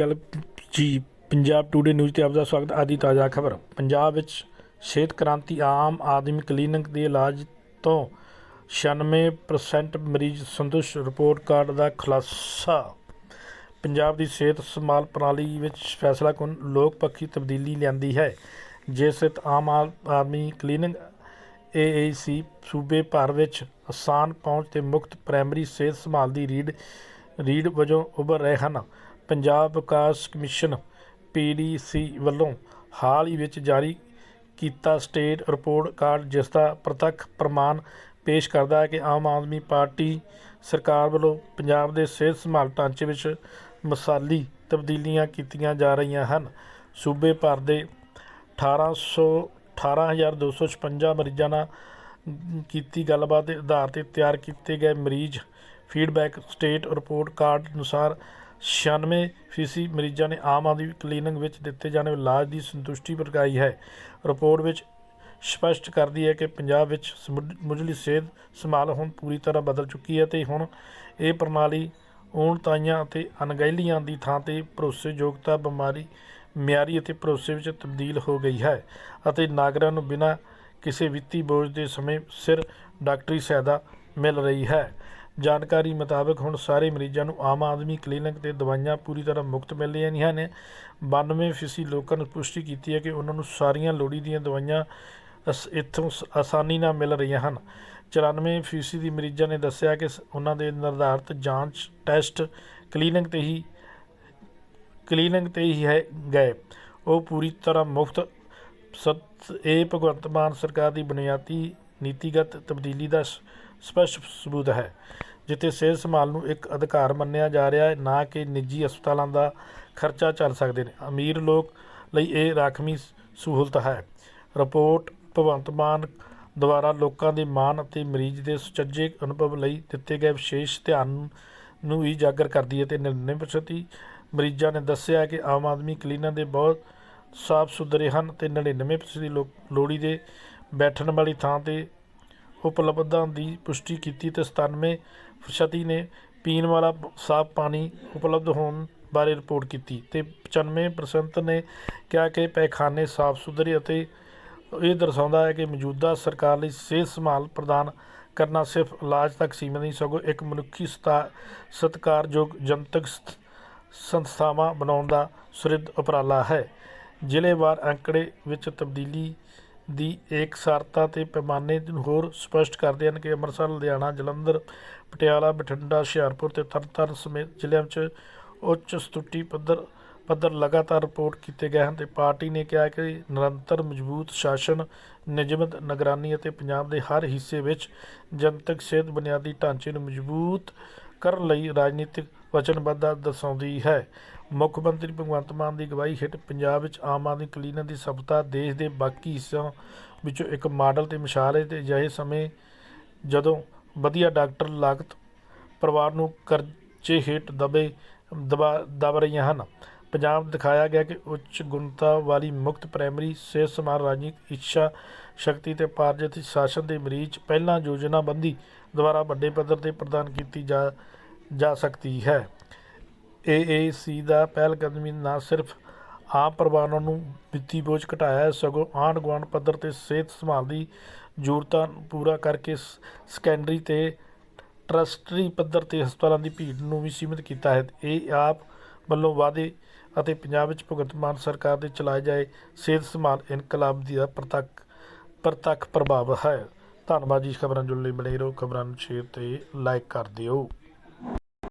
ਗੱਲ ਜੀ, Punjab today news ਤੇ ਆਪ ਦਾ ਸਵਾਗਤ ਹੈ। ਤਾਜ਼ਾ ਖਬਰ। ਪੰਜਾਬ ਵਿੱਚ ਸਿਹਤ ਕ੍ਰਾਂਤੀ ਆਮ ਆਦਮੀ ਕਲੀਨਿਕ ਦੇ ਇਲਾਜ ਤੋਂ 96% ਮਰੀਜ਼ ਸੰਤੁਸ਼ਟ, ਰਿਪੋਰਟ ਕਾਰਡ ਦਾ ਖੁਲਾਸਾ। ਪੰਜਾਬ ਦੀ ਸਿਹਤ ਸੰਭਾਲ ਪ੍ਰਣਾਲੀ ਵਿੱਚ ਫੈਸਲਾਕੁਨ ਲੋਕ ਪੱਖੀ ਤਬਦੀਲੀ ਲਿਆਂਦੀ ਹੈ। ਜਿਸ ਵਿੱਚ ਆਮ ਆਦਮੀ ਕਲੀਨਿਕ ਏਏਸੀ ਸੂਬੇ ਭਰ ਵਿੱਚ ਆਸਾਨ ਪਹੁੰਚ ਤੇ ਮੁਫਤ ਪ੍ਰਾਇਮਰੀ ਸਿਹਤ ਸੰਭਾਲ ਦੀ ਰੀਡ ਰੀਡ ਵਜੋਂ ਉੱਭਰ ਰਹੇ ਹਨ। ਪੰਜਾਬ ਵਿਕਾਸ ਕਮਿਸ਼ਨ ਪੀਡੀਸੀ ਵੱਲੋਂ ਹਾਲ ਹੀ ਵਿੱਚ ਜਾਰੀ ਕੀਤਾ ਸਟੇਟ ਰਿਪੋਰਟ ਕਾਰਡ, ਜਿਸ ਦਾ ਪ੍ਰਤੱਖ ਪ੍ਰਮਾਣ ਪੇਸ਼ ਕਰਦਾ ਹੈ ਕਿ ਆਮ ਆਦਮੀ ਪਾਰਟੀ ਸਰਕਾਰ ਵੱਲੋਂ ਪੰਜਾਬ ਦੇ ਸਿਹਤ ਸੰਭਾਲ ਢਾਂਚੇ ਵਿੱਚ ਮਸਾਲੀ ਤਬਦੀਲੀਆਂ ਕੀਤੀਆਂ ਜਾ ਰਹੀਆਂ ਹਨ। ਸੂਬੇ ਭਰ ਦੇ 1800 18256 ਮਰੀਜ਼ਾਂ ਨਾਲ ਕੀਤੀ ਗੱਲਬਾਤ ਦੇ ਆਧਾਰ ਤੇ ਤਿਆਰ ਕੀਤੇ ਗਏ ਮਰੀਜ਼ ਫੀਡਬੈਕ ਸਟੇਟ ਰਿਪੋਰਟ ਕਾਰਡ ਅਨੁਸਾਰ 96 ਫੀਸਦੀ ਮਰੀਜ਼ਾਂ ਨੇ ਆਮ ਆਦਮੀ ਕਲੀਨਿਕ ਵਿੱਚ ਦਿੱਤੇ ਜਾਣ ਵਾਲੇ ਇਲਾਜ ਦੀ ਸੰਤੁਸ਼ਟੀ ਪ੍ਰਗਟਾਈ ਹੈ। ਰਿਪੋਰਟ ਵਿੱਚ ਸਪਸ਼ਟ ਕਰਦੀ ਹੈ ਕਿ ਪੰਜਾਬ ਵਿੱਚ ਸਮੁੱਚ- ਮੁੱਢਲੀ ਸਿਹਤ ਸੰਭਾਲ ਹੁਣ ਪੂਰੀ ਤਰ੍ਹਾਂ ਬਦਲ ਚੁੱਕੀ ਹੈ ਤੇ ਹੁਣ ਇਹ ਪ੍ਰਣਾਲੀ ਊਣਤਾਈਆਂ ਅਤੇ ਅਣਗਹਿਲੀਆਂ ਦੀ ਥਾਂ ਤੇ ਭਰੋਸੇਯੋਗਤਾ, ਬਿਮਾਰੀ, ਮਿਆਰੀ ਅਤੇ ਭਰੋਸੇ ਵਿੱਚ ਤਬਦੀਲ ਹੋ ਗਈ ਹੈ ਅਤੇ ਨਾਗਰਿਕਾਂ ਨੂੰ ਬਿਨਾਂ ਕਿਸੇ ਵਿੱਤੀ ਬੋਝ ਦੇ ਸਮੇਂ ਸਿਰ ਡਾਕਟਰੀ ਸਹਾਇਤਾ ਮਿਲ ਰਹੀ ਹੈ। ਜਾਣਕਾਰੀ ਮੁਤਾਬਕ ਹੁਣ ਸਾਰੇ ਮਰੀਜ਼ਾਂ ਨੂੰ ਆਮ ਆਦਮੀ ਕਲੀਨਿਕ ਤੇ ਦਵਾਈਆਂ ਪੂਰੀ ਤਰ੍ਹਾਂ ਮੁਫਤ ਮਿਲ ਰਹੀਆਂ ਨੇ। 92 ਫੀਸਦੀ ਲੋਕਾਂ ਨੇ ਪੁਸ਼ਟੀ ਕੀਤੀ ਹੈ ਕਿ ਉਹਨਾਂ ਨੂੰ ਸਾਰੀਆਂ ਲੋੜੀਂਦੀਆਂ ਦਵਾਈਆਂ ਅਸ- ਇੱਥੋਂ ਸ- ਆਸਾਨੀ ਨਾਲ ਮਿਲ ਰਹੀਆਂ ਹਨ। 94 ਫੀਸਦੀ ਮਰੀਜ਼ਾਂ ਨੇ ਦੱਸਿਆ ਕਿ ਸ- ਉਹਨਾਂ ਦੇ ਨਿਰਧਾਰਤ ਜਾਂਚ ਟੈਸਟ ਕਲੀਨਿਕ ਤੇ ਹੀ, ਕਲੀਨਿਕ ਤੇ ਹੀ ਹੈ, ਗਏ। ਉਹ ਪੂਰੀ ਤਰ੍ਹਾਂ ਮੁਫਤ ਸਤ, ਇਹ ਭਗਵੰਤ ਮਾਨ ਸਰਕਾਰ ਦੀ ਬੁਨਿਆਦੀ ਨੀਤੀਗਤ ਤਬਦੀਲੀ ਦਾ ਸ- ਸਪਸ਼ਟ ਸਬੂਤ ਹੈ, ਜਿੱਥੇ ਸਿਹਤ ਸੰਭਾਲ ਨੂੰ ਇੱਕ ਅਧਿਕਾਰ ਮੰਨਿਆ ਜਾ ਰਿਹਾ ਹੈ, ਨਾ ਕਿ ਨਿੱਜੀ ਹਸਪਤਾਲਾਂ ਦਾ ਖਰਚਾ ਚੱਲ ਸਕਦੇ ਨੇ। ਅਮੀਰ ਲੋਕ ਲਈ ਇਹ ਰਾਖਵੀਂ ਸਹੂਲਤ ਹੈ। ਰਿਪੋਰਟ ਭਗਵੰਤ ਮਾਨ ਦੁਆਰਾ ਲੋਕਾਂ ਦੇ ਮਾਣ ਅਤੇ ਮਰੀਜ਼ ਦੇ ਸੁਚੱਜੇ ਅਨੁਭਵ ਲਈ ਦਿੱਤੇ ਗਏ ਵਿਸ਼ੇਸ਼ ਧਿਆਨ ਨੂੰ ਵੀ ਉਜਾਗਰ ਕਰਦੀ ਹੈ ਤੇ 99% ਮਰੀਜ਼ਾਂ ਨੇ ਦੱਸਿਆ ਕਿ ਆਮ ਆਦਮੀ ਕਲੀਨਾਂ ਦੇ ਬਹੁਤ ਸਾਫ਼ ਸੁਥਰੇ ਹਨ ਤੇ 99% ਲੋਕ ਲੋ- ਲੋੜੀ ਦੇ ਬੈਠਣ ਵਾਲੀ ਥਾਂ ਤੇ ਉਪਲਬਧਤਾ ਦੀ ਪੁਸ਼ਟੀ ਕੀਤੀ ਅਤੇ ਸਤਾਨਵੇਂ ਛਤੀ ਨੇ ਪੀਣ ਵਾਲਾ ਸਾਫ਼ ਪਾਣੀ ਉਪਲਬਧ ਹੋਣ ਬਾਰੇ ਰਿਪੋਰਟ ਕੀਤੀ ਅਤੇ ਪਚਾਨਵੇਂ ਪ੍ਰਸੰਤ ਨੇ ਕਿਹਾ ਕਿ ਪੈਖਾਨੇ ਸਾਫ਼ ਸੁਥਰੇ ਅਤੇ ਇਹ ਦਰਸਾਉਂਦਾ ਹੈ ਕਿ ਮੌਜੂਦਾ ਸਰਕਾਰ ਲਈ ਸਿਹਤ ਸੰਭਾਲ ਪ੍ਰਦਾਨ ਕਰਨਾ ਸਿਰਫ ਇਲਾਜ ਤੱਕ ਸੀਮਿਤ ਨਹੀਂ, ਸਗੋਂ ਇੱਕ ਮਨੁੱਖੀ ਸਤਾ- ਸਤਿਕਾਰਯੋਗ ਜਨਤਕ ਸੰਸਥਾਵਾਂ ਬਣਾਉਣ ਦਾ ਸੁਰਿੱਧ ਉਪਰਾਲਾ ਹੈ। ਜ਼ਿਲ੍ਹੇਵਾਰ ਅੰਕੜੇ ਵਿੱਚ ਤਬਦੀਲੀ ਦੀ ਏਕਸਾਰਤਾ ਅਤੇ ਪੈਮਾਨੇ ਨੂੰ ਹੋਰ ਸਪਸ਼ਟ ਕਰਦੇ ਹਨ ਕਿ ਅੰਮ੍ਰਿਤਸਰ, ਲੁਧਿਆਣਾ, ਜਲੰਧਰ, ਪਟਿਆਲਾ, ਬਠਿੰਡਾ, ਹੁਸ਼ਿਆਰਪੁਰ ਤੇ ਤਰਨਤਾਰਨ ਸਮੇਤ ਜ਼ਿਲ੍ਹਿਆਂ ਵਿੱਚ ਉੱਚ ਸਤੁੱਟੀ ਪੱਧਰ ਪੱਧਰ ਲਗਾਤਾਰ ਰਿਪੋਰਟ ਕੀਤੇ ਗਏ ਹਨ ਤੇ ਪਾਰਟੀ ਨੇ ਕਿਹਾ ਕਿ ਨਿਰੰਤਰ ਮਜ਼ਬੂਤ ਸ਼ਾਸਨ, ਨਿਯਮਤ ਨਿਗਰਾਨੀ ਅਤੇ ਪੰਜਾਬ ਦੇ ਹਰ ਹਿੱਸੇ ਵਿੱਚ ਜਨਤਕ ਸਿਹਤ ਬੁਨਿਆਦੀ ਢਾਂਚੇ ਨੂੰ ਮਜ਼ਬੂਤ ਕਰਨ ਲਈ ਰਾਜਨੀਤਿਕ ਵਚਨਬੱਧਤਾ ਦਰਸਾਉਂਦੀ ਹੈ। ਮੁੱਖ ਮੰਤਰੀ ਭਗਵੰਤ ਮਾਨ ਦੀ ਅਗਵਾਈ ਹੇਠ ਪੰਜਾਬ ਵਿੱਚ ਆਮ ਆਦਮੀ ਕਲੀਨਿਕ ਦੀ ਸਫਲਤਾ ਦੇਸ਼ ਦੇ ਬਾਕੀ ਹਿੱਸਿਆਂ ਵਿੱਚੋਂ ਇੱਕ ਮਾਡਲ ਤੇ ਮਿਸਾਲ ਹੈ ਤੇ ਅਜਿਹੇ ਸਮੇਂ ਜਦੋਂ ਵਧੀਆ ਡਾਕਟਰ ਲਾਗਤ ਪਰਿਵਾਰ ਨੂੰ ਕਰਜ਼ੇ ਹੇਠ ਦਬੇ ਦਬਾ ਦਬ ਰਹੀਆਂ ਹਨ, ਪੰਜਾਬ ਦਿਖਾਇਆ ਗਿਆ ਕਿ ਉੱਚ ਗੁਣਤਾ ਵਾਲੀ ਮੁਕਤ ਪ੍ਰਾਇਮਰੀ ਸਿਹਤ ਸੰਭਾਲ, ਰਾਜਨੀਤਿਕ, ਇੱਛਾ, ਸ਼ਕਤੀ ਤੇ ਪਾਰਜਤੀ ਸ਼ਾਸਨ ਦੇ ਮਰੀਜ਼ ਪਹਿਲਾਂ ਯੋਜਨਾਬੰਦੀ ਦੁਆਰਾ ਵੱਡੇ ਪੱਧਰ ਤੇ ਪ੍ਰਦਾਨ ਕੀਤੀ ਜਾ ਜਾ ਸਕਦੀ ਹੈ। ਏ ਏ ਸੀ ਦਾ ਪਹਿਲਕਦਮੀ ਨਾ ਸਿਰਫ ਆਮ ਪਰਿਵਾਰਾਂ ਨੂੰ ਵਿੱਤੀ ਬੋਝ ਘਟਾਇਆ ਹੈ, ਸਗੋਂ ਆਂਢ ਗੁਆਂਢ ਪੱਧਰ ਤੇ ਸਿਹਤ ਸੰਭਾਲ ਦੀ ਜ਼ਰੂਰਤਾਂ ਨੂੰ ਪੂਰਾ ਕਰਕੇ ਸ- ਸੈਕੰਡਰੀ ਅਤੇ ਟਰਸਟਰੀ ਪੱਧਰ ਤੇ ਹਸਪਤਾਲਾਂ ਦੀ ਭੀੜ ਨੂੰ ਵੀ ਸੀਮਿਤ ਕੀਤਾ ਹੈ। ਇਹ ਆਪ ਵੱਲੋਂ ਵਾਅਦੇ ਅਤੇ ਪੰਜਾਬ ਵਿੱਚ ਭਗਵੰਤ ਮਾਨ ਸਰਕਾਰ ਦੇ ਚਲਾਏ ਜਾਏ ਸਿਹਤ ਸੰਭਾਲ ਇਨਕਲਾਬ ਦਾ ਪ੍ਰਤੱਖ ਪ੍ਰਤੱਖ ਪ੍ਰਭਾਵ ਹੈ। ਧੰਨਵਾਦ ਜੀ ਖਬਰਾਂ ਜੁੜਨ ਲਈ। ਬਣੇ ਰਹੋ ਖਬਰਾਂ ਨੂੰ ਸ਼ੇਅਰ ਤੇ ਲਾਈਕ ਕਰ ਦਿਓ।